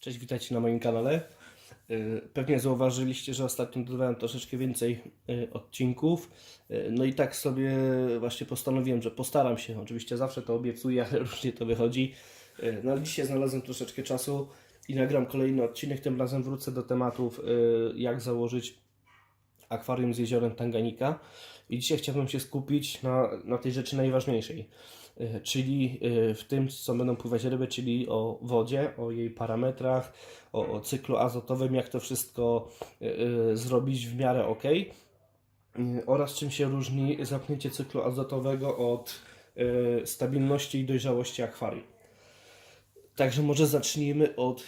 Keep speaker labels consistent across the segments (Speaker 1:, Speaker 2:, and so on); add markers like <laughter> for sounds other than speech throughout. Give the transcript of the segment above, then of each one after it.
Speaker 1: Cześć, witajcie na moim kanale. Y, Pewnie zauważyliście, że ostatnio dodawałem troszeczkę więcej y, odcinków. Y, No i tak sobie właśnie postanowiłem, że postaram się. Oczywiście zawsze to obiecuję, <laughs> ale różnie to wychodzi. No ale dzisiaj znalazłem troszeczkę czasu i nagram kolejny odcinek. Tym razem wrócę do tematów, jak założyć akwarium z jeziorem Tanganika. I dzisiaj chciałbym się skupić na, na tej rzeczy najważniejszej, y, czyli y, w tym, co będą pływać ryby, czyli o wodzie, o jej parametrach, o, o cyklu azotowym, jak to wszystko y, zrobić w miarę ok. Oraz czym się różni zamknięcie cyklu azotowego od stabilności i dojrzałości akwarium. Także może zacznijmy od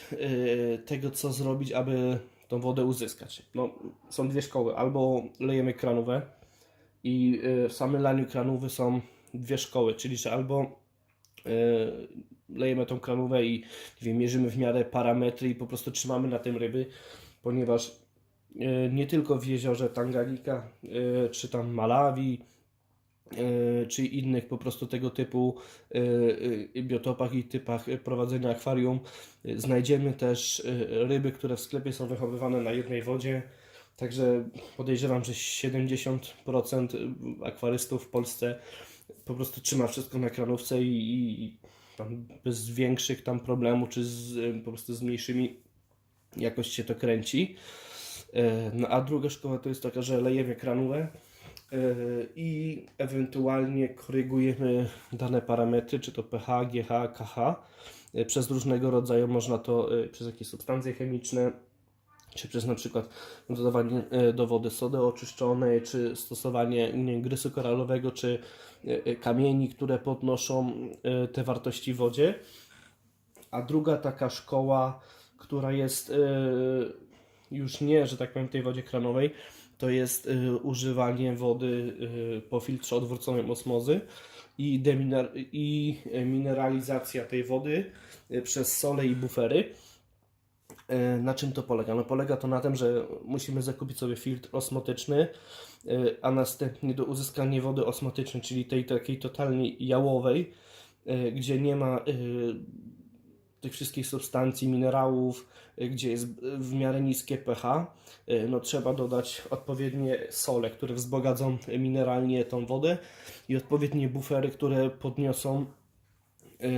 Speaker 1: tego, co zrobić, aby tą wodę uzyskać. No, są dwie szkoły. Albo lejemy kranówę i y, w samym laniu kranówy są dwie szkoły, czyli że albo y, lejemy tą kranówę i wiem, mierzymy w miarę parametry i po prostu trzymamy na tym ryby, ponieważ y, nie tylko w jeziorze Tanganika, czy tam Malawi, czy innych po prostu tego typu y, y, biotopach i typach prowadzenia akwarium znajdziemy też ryby, które w sklepie są wychowywane na jednej wodzie. Także podejrzewam, że 70% akwarystów w Polsce po prostu trzyma wszystko na kranówce i, i bez większych tam problemów, czy z, po prostu z mniejszymi jakoś się to kręci. E, No a druga szkoła to jest taka, że lejemy kranówę e, i ewentualnie korygujemy dane parametry, czy to pH, GH, KH. E, Przez różnego rodzaju można to, e, przez jakieś substancje chemiczne, czy przez na przykład dodawanie e, do wody sody oczyszczonej, czy stosowanie grysu koralowego, czy e, e, kamieni, które podnoszą e, te wartości w wodzie. A druga taka szkoła, która jest e, już nie, że tak powiem, tej wodzie kranowej, to jest e, używanie wody e, po filtrze odwróconej osmozy i, deminer- i mineralizacja tej wody e, przez sole i bufery. E, Na czym to polega? No polega to na tym, że musimy zakupić sobie filtr osmotyczny, e, a następnie do uzyskania wody osmotycznej, czyli tej takiej totalnie jałowej, e, gdzie nie ma e, tych wszystkich substancji, minerałów, e, gdzie jest w miarę niskie pH, e, no trzeba dodać odpowiednie sole, które wzbogacą mineralnie tą wodę i odpowiednie bufery, które podniosą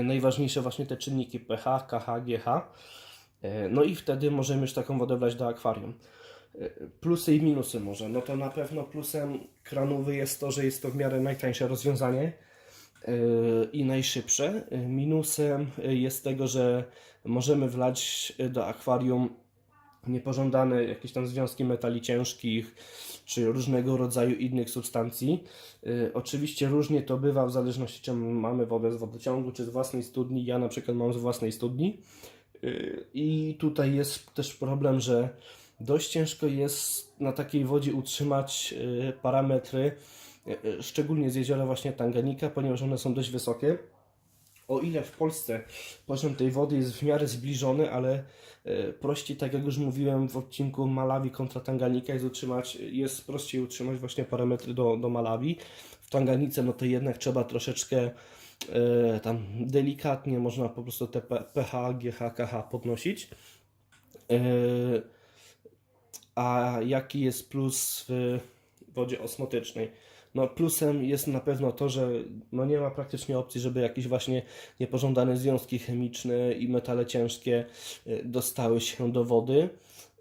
Speaker 1: najważniejsze właśnie te czynniki pH, KH, GH. No i wtedy możemy już taką wodę wlać do akwarium. Plusy i minusy może. No to na pewno plusem kranówy jest to, że jest to w miarę najtańsze rozwiązanie i najszybsze. E, Minusem e, jest tego, że możemy wlać e, do akwarium niepożądane jakieś tam związki metali ciężkich czy różnego rodzaju innych substancji. E, Oczywiście różnie to bywa w zależności czy mamy wodę z wodociągu czy z własnej studni. Ja na przykład mam z własnej studni. Y, I tutaj jest też problem, że dość ciężko jest na takiej wodzie utrzymać parametry, szczególnie z jeziora właśnie Tanganika, ponieważ one są dość wysokie. O ile w Polsce poziom tej wody jest w miarę zbliżony, ale y, prościej, tak jak już mówiłem w odcinku Malawi kontra Tanganika, jest utrzymać, jest prościej utrzymać właśnie parametry do, do Malawi. W Tanganice no to jednak trzeba troszeczkę e, tam delikatnie można po prostu te pH, GH, KH podnosić. E, A jaki jest plus w wodzie osmotycznej? No plusem jest na pewno to, że no nie ma praktycznie opcji, żeby jakieś właśnie niepożądane związki chemiczne i metale ciężkie e, dostały się do wody.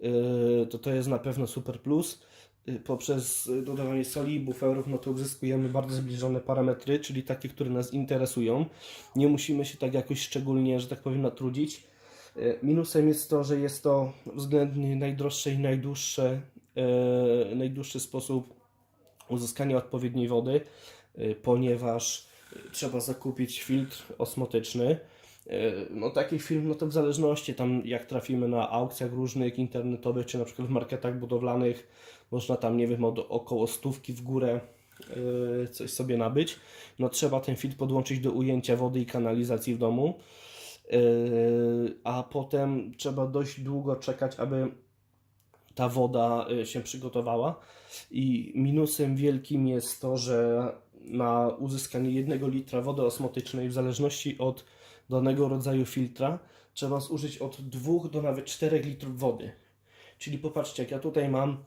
Speaker 1: E, To to jest na pewno super plus y, poprzez y, dodawanie soli i buferów, no to uzyskujemy bardzo zbliżone parametry, czyli takie, które nas interesują. Nie musimy się tak jakoś szczególnie, że tak powiem, natrudzić. Y, Minusem jest to, że jest to względnie najdroższe i najdłuższe, najdłuższy sposób uzyskania odpowiedniej wody, y, ponieważ y, trzeba zakupić filtr osmotyczny. Y, No taki film, no to w zależności tam jak trafimy na aukcjach różnych internetowych, czy na przykład w marketach budowlanych, można tam, nie wiem, od około stówki w górę coś sobie nabyć. No trzeba ten filtr podłączyć do ujęcia wody i kanalizacji w domu, a potem trzeba dość długo czekać, aby ta woda y, się przygotowała. I minusem wielkim jest to, że na uzyskanie jednego litra wody osmotycznej, w zależności od danego rodzaju filtra trzeba zużyć od 2 do nawet 4 litrów wody. Czyli popatrzcie, jak ja tutaj mam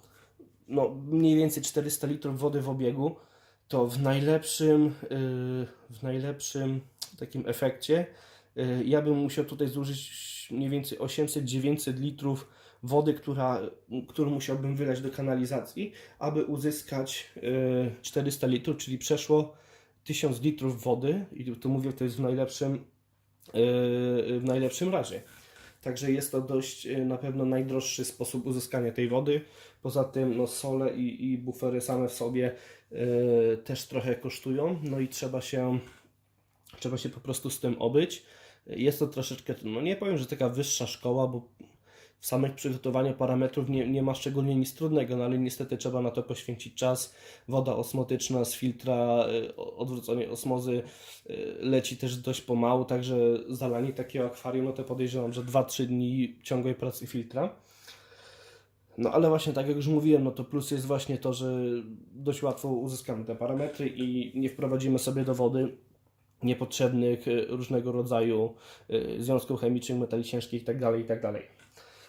Speaker 1: no, mniej więcej 400 litrów wody w obiegu, to w najlepszym, yy, w najlepszym takim efekcie yy, ja bym musiał tutaj zużyć mniej więcej 800-900 litrów wody, która, którą musiałbym wylać do kanalizacji, aby uzyskać yy, 400 litrów, czyli przeszło 1000 litrów wody i tu mówię, to jest w najlepszym, yy, w najlepszym razie. Także jest to dość yy, na pewno najdroższy sposób uzyskania tej wody. Poza tym no, sole i, i bufery same w sobie yy, też trochę kosztują, no i trzeba się, trzeba się po prostu z tym obyć. Jest to troszeczkę, no nie powiem, że taka wyższa szkoła, bo w samych przygotowaniu parametrów nie, nie ma szczególnie nic trudnego, no ale niestety trzeba na to poświęcić czas. Woda osmotyczna z filtra, y, odwrócenie osmozy y, leci też dość pomału, także zalanie takiego akwarium, no to podejrzewam, że 2-3 dni ciągłej pracy filtra. No ale właśnie tak jak już mówiłem, no to plus jest właśnie to, że dość łatwo uzyskamy te parametry i nie wprowadzimy sobie do wody niepotrzebnych y, różnego rodzaju związków chemicznych, metali ciężkich itd. itd.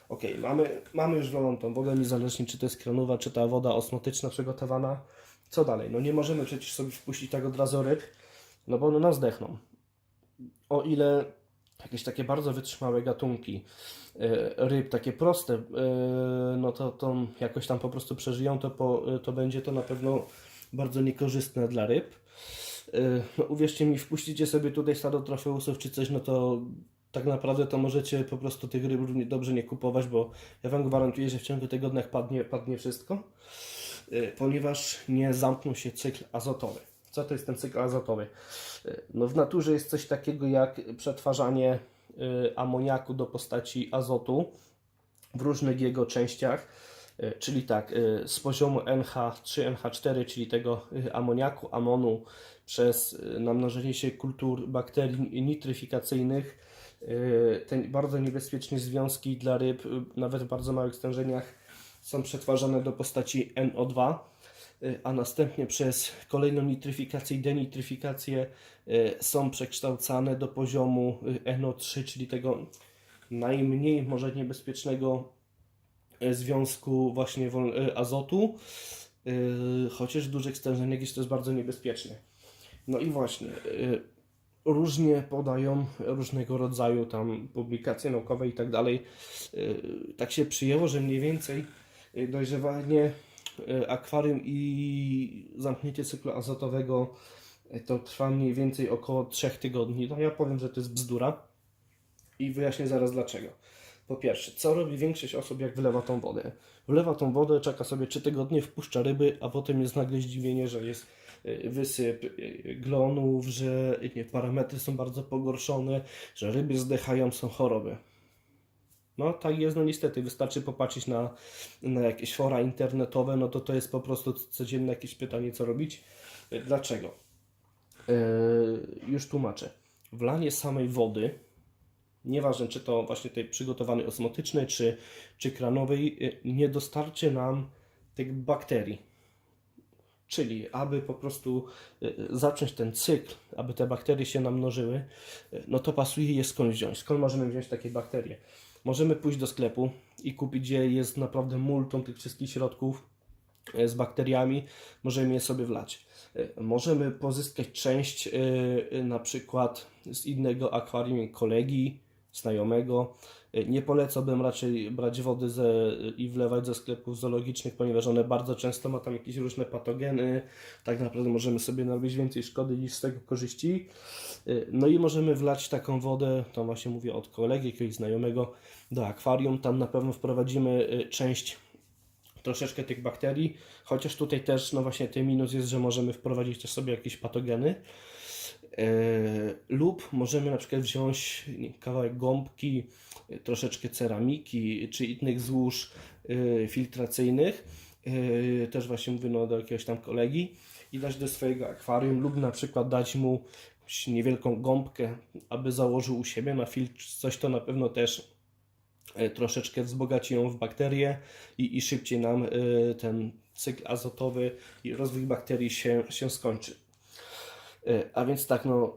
Speaker 1: Ok, mamy, mamy już wlolą tą wodę, niezależnie czy to jest kranowa, czy ta woda osmotyczna przygotowana. Co dalej? No nie możemy przecież sobie wpuścić tak od razu ryb, no bo one nas zdechną. O ile jakieś takie bardzo wytrzymałe gatunki e, ryb, takie proste, e, no to, to jakoś tam po prostu przeżyją, to, po, to będzie to na pewno bardzo niekorzystne dla ryb. E, No, uwierzcie mi, wpuścicie sobie tutaj stado trofeusów czy coś, no to tak naprawdę to możecie po prostu tych ryb równie dobrze nie kupować, bo ja Wam gwarantuję, że w ciągu tygodnia padnie, padnie wszystko, y, ponieważ nie zamknął się cykl azotowy. Co to jest ten cykl azotowy? Y, No w naturze jest coś takiego jak przetwarzanie y, amoniaku do postaci azotu w różnych jego częściach. Czyli tak, z poziomu NH3, NH4, czyli tego amoniaku, amonu, przez namnożenie się kultur bakterii nitryfikacyjnych, te bardzo niebezpieczne związki dla ryb, y, nawet w bardzo małych stężeniach, są przetwarzane do postaci NO2, y, a następnie przez kolejną nitryfikację i denitryfikację y, są przekształcane do poziomu y, NO3, czyli tego najmniej może niebezpiecznego związku właśnie azotu, chociaż w dużych stężeniach jest to jest bardzo niebezpieczne. No i właśnie, różnie podają różnego rodzaju tam publikacje naukowe i tak dalej. Yy, Tak się przyjęło, że mniej więcej yy, dojrzewanie yy, akwarium i zamknięcie cyklu azotowego to trwa mniej więcej około 3 tygodni. No ja powiem, że to jest bzdura i wyjaśnię zaraz dlaczego. Po pierwsze, co robi większość osób, jak wylewa tą wodę? Wlewa tą wodę, czeka sobie 3 tygodnie, wpuszcza ryby, a potem jest nagle zdziwienie, że jest wysyp y, glonów, że y, nie, parametry są bardzo pogorszone, że ryby zdychają, są choroby. No tak jest, no niestety, wystarczy popatrzeć na, na jakieś fora internetowe, no to to jest po prostu codzienne jakieś pytanie, co robić. Y, Dlaczego? Już tłumaczę. Wlanie samej wody, nieważne czy to właśnie tej przygotowanej osmotycznej, czy, czy kranowej, y, nie dostarczy nam tych bakterii. Czyli, aby po prostu y, zacząć ten cykl, aby te bakterie się namnożyły, y, no to pasuje je skąd wziąć. Skąd możemy wziąć takie bakterie? Możemy pójść do sklepu i kupić, gdzie jest naprawdę multum tych wszystkich środków e, z bakteriami, możemy je sobie wlać. E, Możemy pozyskać część e, e, na przykład z innego akwarium kolegi, znajomego. E, Nie polecałbym raczej brać wody ze, i wlewać ze sklepów zoologicznych, ponieważ one bardzo często ma tam jakieś różne patogeny. Tak naprawdę możemy sobie narobić więcej szkody niż z tego korzyści. E, No i możemy wlać taką wodę, to właśnie mówię od kolegi, jakiegoś znajomego, do akwarium. Tam na pewno wprowadzimy e, część troszeczkę tych bakterii, chociaż tutaj też, no właśnie ten minus jest, że możemy wprowadzić też sobie jakieś patogeny. E, lub możemy na przykład wziąć kawałek gąbki, e, troszeczkę ceramiki czy innych złóż e, filtracyjnych, też właśnie mówię no, do jakiegoś tam kolegi i dać do swojego akwarium lub na przykład dać mu niewielką gąbkę, aby założył u siebie na filtr, coś to na pewno też troszeczkę wzbogaci ją w bakterie i, i szybciej nam ten cykl azotowy i rozwój bakterii się, się skończy. E, A więc tak, no,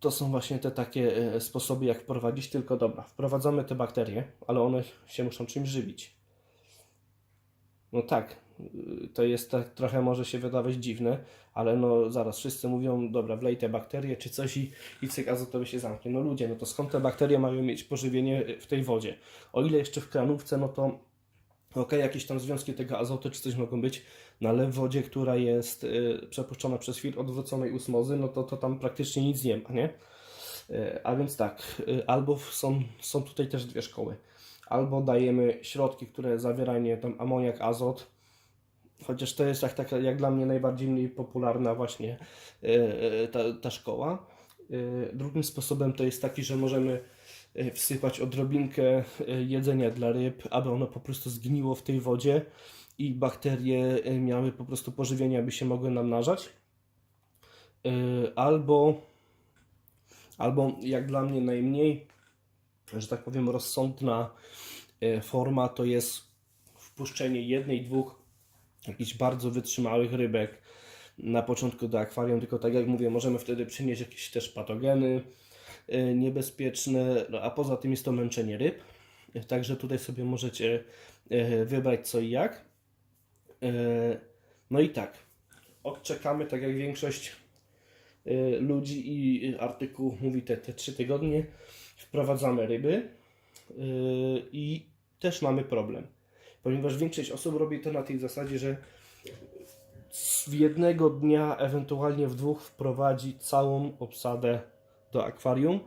Speaker 1: to są właśnie te takie e, sposoby, jak wprowadzić, tylko dobra, wprowadzamy te bakterie, ale one się muszą czymś żywić. No tak, y, to jest tak, trochę może się wydawać dziwne, ale no zaraz wszyscy mówią, dobra, wlej te bakterie czy coś i, i cyk azotowy się zamknie. No ludzie, no to skąd te bakterie mają mieć pożywienie w tej wodzie? O ile jeszcze w kranówce, no to okej, jakieś tam związki tego azotu czy coś mogą być, no ale w wodzie, która jest y, przepuszczona przez filtr odwróconej usmozy, no to, to tam praktycznie nic nie ma, nie? Y, a więc tak, y, albo są, są tutaj też dwie szkoły. Albo dajemy środki, które zawierają tam amoniak, azot, chociaż to jest tak, taka jak dla mnie najbardziej mniej popularna właśnie y, y, ta, ta szkoła. Y, Drugim sposobem to jest taki, że możemy wsypać odrobinkę y, jedzenia dla ryb, aby ono po prostu zgniło w tej wodzie i bakterie y, miały po prostu pożywienie, aby się mogły namnażać. Albo, albo jak dla mnie najmniej, że tak powiem, rozsądna forma to jest wpuszczenie jednej, dwóch jakichś bardzo wytrzymałych rybek na początku do akwarium, tylko tak jak mówię, możemy wtedy przynieść jakieś też patogeny niebezpieczne, no, a poza tym jest to męczenie ryb. Także tutaj sobie możecie y, wybrać co i jak. Y, No i tak, odczekamy, tak jak większość ludzi i artykuł mówi te, te 3 tygodnie, wprowadzamy ryby i też mamy problem. Ponieważ większość osób robi to na tej zasadzie, że z jednego dnia, ewentualnie w dwóch wprowadzi całą obsadę do akwarium.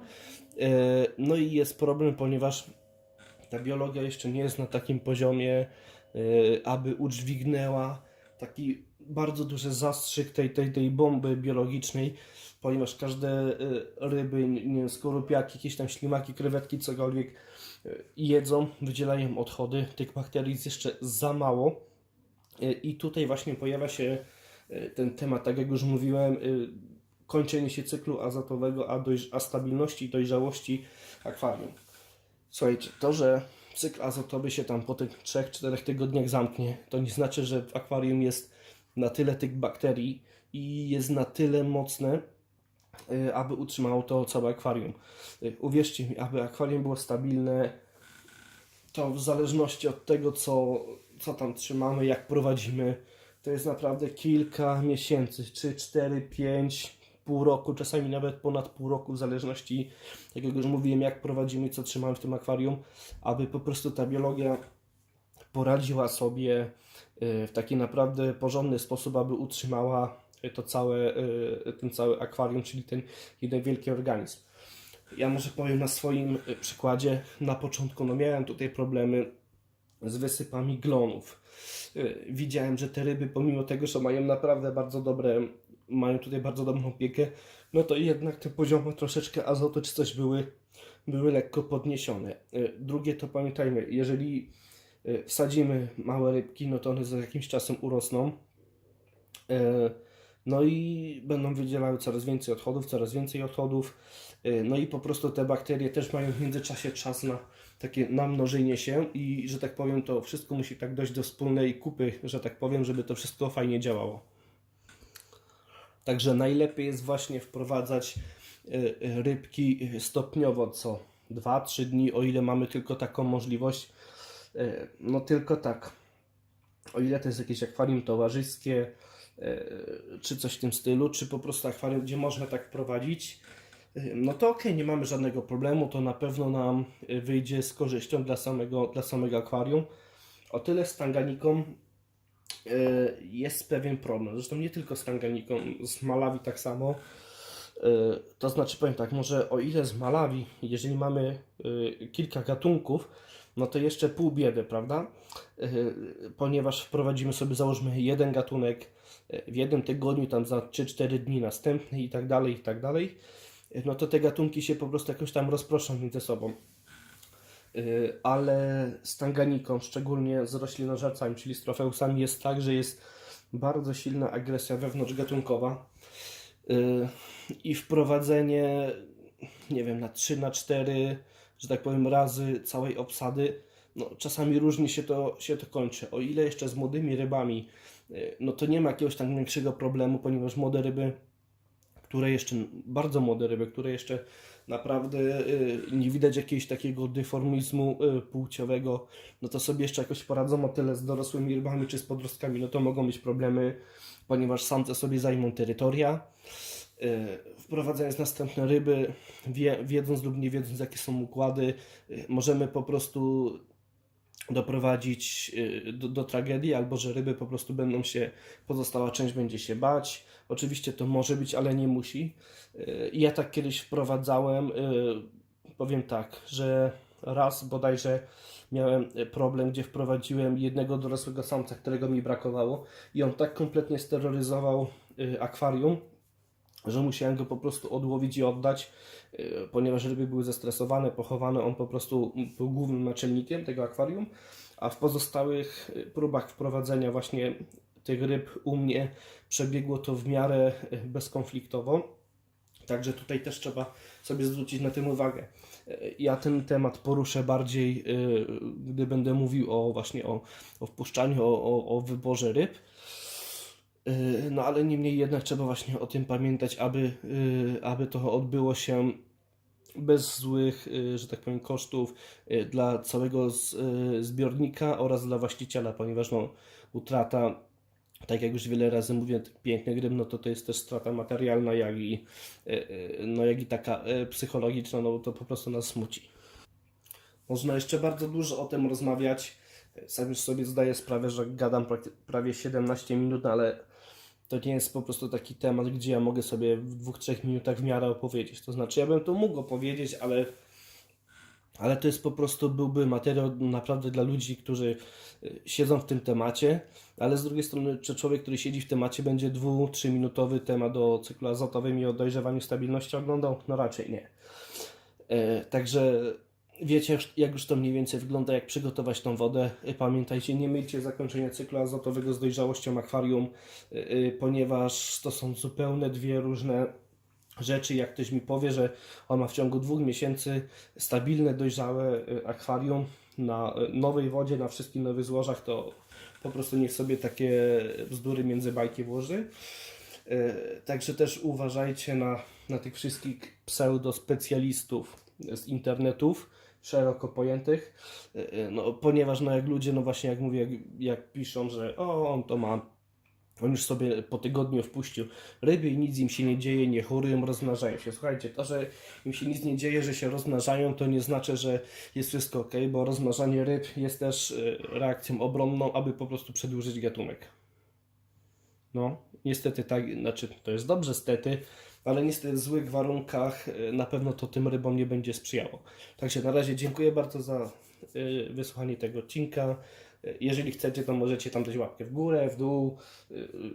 Speaker 1: E, No i jest problem, ponieważ ta biologia jeszcze nie jest na takim poziomie, e, aby udźwignęła taki bardzo duży zastrzyk tej, tej, tej bomby biologicznej, ponieważ każde e, ryby, nie wiem, skorupiaki, jakieś tam ślimaki, krewetki, cokolwiek jedzą, wydzielają odchody. Tych bakterii jest jeszcze za mało. I tutaj właśnie pojawia się ten temat, tak jak już mówiłem, kończenie się cyklu azotowego, a, dojrz- a stabilności i dojrzałości akwarium. Słuchajcie, to, że cykl azotowy się tam po tych 3-4 tygodniach zamknie, to nie znaczy, że w akwarium jest na tyle tych bakterii i jest na tyle mocne, y, aby utrzymało to całe akwarium. Y, Uwierzcie mi, aby akwarium było stabilne, to w zależności od tego, co, co tam trzymamy, jak prowadzimy, to jest naprawdę kilka miesięcy, 3, 4, 5, pół roku, czasami nawet ponad pół roku, w zależności, tak jak już mówiłem, jak prowadzimy, co trzymamy w tym akwarium, aby po prostu ta biologia poradziła sobie y, w taki naprawdę porządny sposób, aby utrzymała to całe, y, ten cały akwarium, czyli ten jeden wielki organizm. Ja może powiem na swoim przykładzie. Na początku no miałem tutaj problemy z wysypami glonów. Y, Widziałem, że te ryby, pomimo tego, że mają naprawdę bardzo dobre, mają tutaj bardzo dobrą opiekę, no to jednak te poziomy troszeczkę azotu czy coś były, były lekko podniesione. Y, Drugie to pamiętajmy, jeżeli y, wsadzimy małe rybki, no to one za jakimś czasem urosną. No i będą wydzielały coraz więcej odchodów, coraz więcej odchodów. No i po prostu te bakterie też mają w międzyczasie czas na takie namnożenie się i że tak powiem, to wszystko musi tak dojść do wspólnej kupy, że tak powiem, żeby to wszystko fajnie działało. Także najlepiej jest właśnie wprowadzać e, e, rybki stopniowo co 2-3 dni, o ile mamy tylko taką możliwość. E, No tylko tak o ile to jest jakieś akwarium towarzyskie, e, czy coś w tym stylu, czy po prostu akwarium, gdzie można tak prowadzić, e, no to okej, nie mamy żadnego problemu, to na pewno nam e, wyjdzie z korzyścią dla samego, dla samego akwarium. O tyle z tanganiką e, jest pewien problem. Zresztą nie tylko z tanganiką, z Malawi tak samo. E, To znaczy, powiem tak, może o ile z Malawi, jeżeli mamy kilka gatunków, no to jeszcze pół biedy, prawda? Ponieważ wprowadzimy sobie, załóżmy, jeden gatunek w jednym tygodniu, tam za 3-4 dni następny i tak dalej, i tak dalej, no to te gatunki się po prostu jakoś tam rozproszą między sobą. E, Ale z tanganiką, szczególnie z roślinożercami, czyli z trofeusami, jest tak, że jest bardzo silna agresja wewnątrzgatunkowa y, i wprowadzenie, nie wiem, na 3, na 4, że tak powiem, razy całej obsady, no czasami różnie się to, się to kończy. O ile jeszcze z młodymi rybami, y, no to nie ma jakiegoś tam większego problemu, ponieważ młode ryby które jeszcze, bardzo młode ryby, które jeszcze naprawdę y, nie widać jakiegoś takiego dyformizmu y, płciowego, no to sobie jeszcze jakoś poradzą o tyle z dorosłymi rybami czy z podrostkami, no to mogą być problemy, ponieważ samce sobie zajmą terytoria. Y, Wprowadzając następne ryby, wie, wiedząc lub nie wiedząc jakie są układy, możemy po prostu doprowadzić y, do, do tragedii, albo że ryby po prostu będą się, pozostała część będzie się bać. Oczywiście to może być, ale nie musi. Y, Ja tak kiedyś wprowadzałem, y, powiem tak, że raz bodajże miałem problem, gdzie wprowadziłem jednego dorosłego samca, którego mi brakowało i on tak kompletnie steroryzował akwarium, że musiałem go po prostu odłowić i oddać, y, ponieważ ryby były zestresowane, pochowane, on po prostu był głównym naczelnikiem tego akwarium, a w pozostałych y, próbach wprowadzenia właśnie tych ryb u mnie przebiegło to w miarę y, bezkonfliktowo. Także tutaj też trzeba sobie zwrócić na tym uwagę. Ja ten temat poruszę bardziej, gdy będę mówił o właśnie o, o wpuszczaniu, o, o, o wyborze ryb. Yy, No ale niemniej jednak trzeba właśnie o tym pamiętać, aby, yy, aby to odbyło się bez złych, yy, że tak powiem, kosztów dla całego zbiornika oraz dla właściciela, ponieważ no, utrata, tak jak już wiele razy mówię, tych pięknych ryb, no to to jest też strata materialna, jak i, no, jak i taka psychologiczna, no to po prostu nas smuci. Można jeszcze bardzo dużo o tym rozmawiać. Sam już sobie zdaję sprawę, że gadam prawie 17 minut, no ale to nie jest po prostu taki temat, gdzie ja mogę sobie w dwóch, trzech minutach w miarę opowiedzieć. To znaczy, ja bym to mógł opowiedzieć, ale, ale to jest po prostu byłby materiał naprawdę dla ludzi, którzy y, siedzą w tym temacie, ale z drugiej strony, czy człowiek, który siedzi w temacie, będzie dwu, trzyminutowy temat o cyklu azotowym i o dojrzewaniu stabilności oglądał? No raczej nie. E, Także wiecie, jak już to mniej więcej wygląda, jak przygotować tą wodę. E, Pamiętajcie, nie myjcie zakończenia cyklu azotowego z dojrzałością akwarium, e, e, ponieważ to są zupełnie dwie różne rzeczy. Jak ktoś mi powie, że on ma w ciągu dwóch miesięcy stabilne, dojrzałe akwarium na nowej wodzie, na wszystkich nowych złożach, to po prostu niech sobie takie bzdury między bajki włoży. Także też uważajcie na, na tych wszystkich pseudospecjalistów z internetów, szeroko pojętych, e, e, no, ponieważ no, jak ludzie, no właśnie jak mówię, jak, jak piszą, że o, on to ma, on już sobie po tygodniu wpuścił ryby i nic im się nie dzieje, nie chorują, rozmnażają się. Słuchajcie, to, że im się nic nie dzieje, że się rozmnażają, to nie znaczy, że jest wszystko ok, bo rozmnażanie ryb jest też e, reakcją obronną, aby po prostu przedłużyć gatunek. No, niestety tak, znaczy to jest dobrze stety, ale niestety w złych warunkach y, na pewno to tym rybom nie będzie sprzyjało. Także na razie dziękuję bardzo za y, wysłuchanie tego odcinka. Y, Jeżeli chcecie, to możecie tam dać łapkę w górę, w dół,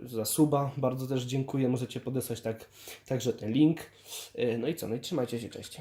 Speaker 1: za suba. Bardzo też dziękuję. Możecie podesłać tak, także ten link. No i co, no i trzymajcie się, cześć.